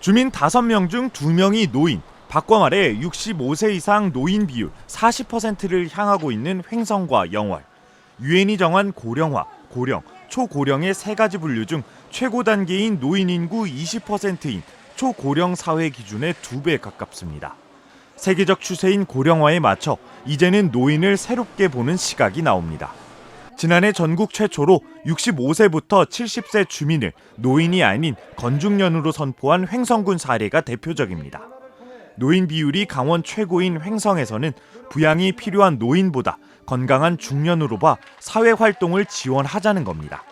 주민 5명 중 2명이 노인, 바꿔 말해 65세 이상 노인 비율 40%를 향하고 있는 횡성과 영월. 유엔이 정한 고령화, 고령, 초고령의 세 가지 분류 중 최고 단계인 노인 인구 20%인 초고령 사회 기준의 두 배 가깝습니다. 세계적 추세인 고령화에 맞춰 이제는 노인을 새롭게 보는 시각이 나옵니다. 지난해 전국 최초로 65세부터 70세 주민을 노인이 아닌 건중년으로 선포한 횡성군 사례가 대표적입니다. 노인 비율이 강원 최고인 횡성에서는 부양이 필요한 노인보다 건강한 중년으로 봐 사회 활동을 지원하자는 겁니다.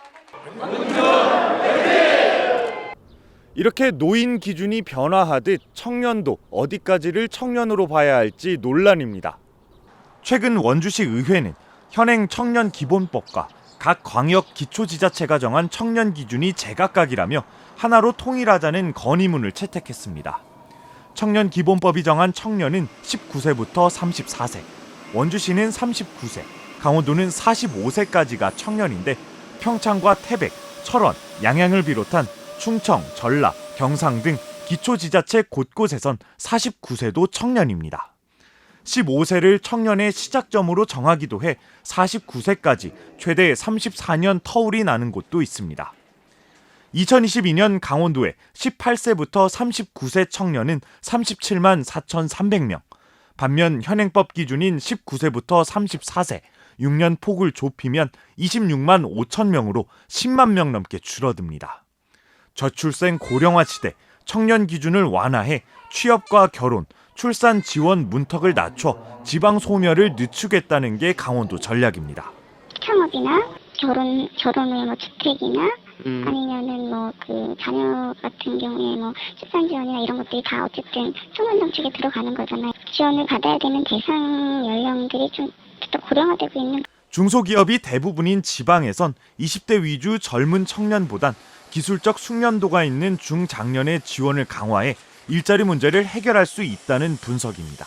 이렇게 노인 기준이 변화하듯 청년도 어디까지를 청년으로 봐야 할지 논란입니다. 최근 원주시 의회는 현행 청년 기본법과 각 광역 기초지자체가 정한 청년 기준이 제각각이라며 하나로 통일하자는 건의문을 채택했습니다. 청년 기본법이 정한 청년은 19세부터 34세, 원주시는 39세, 강원도는 45세까지가 청년인데 평창과 태백, 철원, 양양을 비롯한 충청, 전라, 경상 등 기초지자체 곳곳에선 49세도 청년입니다. 15세를 청년의 시작점으로 정하기도 해 49세까지 최대 34년 터울이 나는 곳도 있습니다. 2022년 강원도에 18세부터 39세 청년은 37만 4,300명. 반면 현행법 기준인 19세부터 34세 6년 폭을 좁히면 26만 5천 명으로 10만 명 넘게 줄어듭니다. 저출생 고령화 시대 청년 기준을 완화해 취업과 결혼, 출산 지원 문턱을 낮춰 지방 소멸을 늦추겠다는 게 강원도 전략입니다. 창업이나 결혼 결혼 후에 뭐 주택이나 음. 아니면은 뭐 그 자녀 같은 경우에 뭐 출산 지원이나 이런 것들이 다 어쨌든 청년 정책에 들어가는 거잖아요. 지원을 받아야 되는 대상 연령들이 좀 더 고령화되고 있는 중소기업이 대부분인 지방에선 20대 위주 젊은 청년보단 기술적 숙련도가 있는 중장년의 지원을 강화해 일자리 문제를 해결할 수 있다는 분석입니다.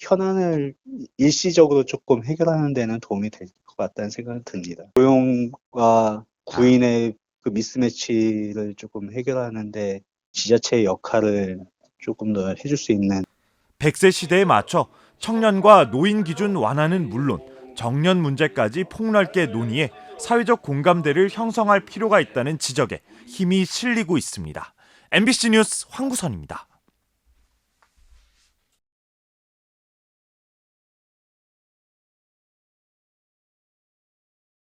현안을 일시적으로 조금 해결하는 데는 도움이 될 것 같다는 생각이 듭니다. 고용과 구인의 그 미스매치를 조금 해결하는데 지자체의 역할을 조금 더 해줄 수 있는 100세 시대에 맞춰 청년과 노인 기준 완화는 물론 정년 문제까지 폭넓게 논의해 사회적 공감대를 형성할 필요가 있다는 지적에 힘이 실리고 있습니다. MBC 뉴스 황구선입니다.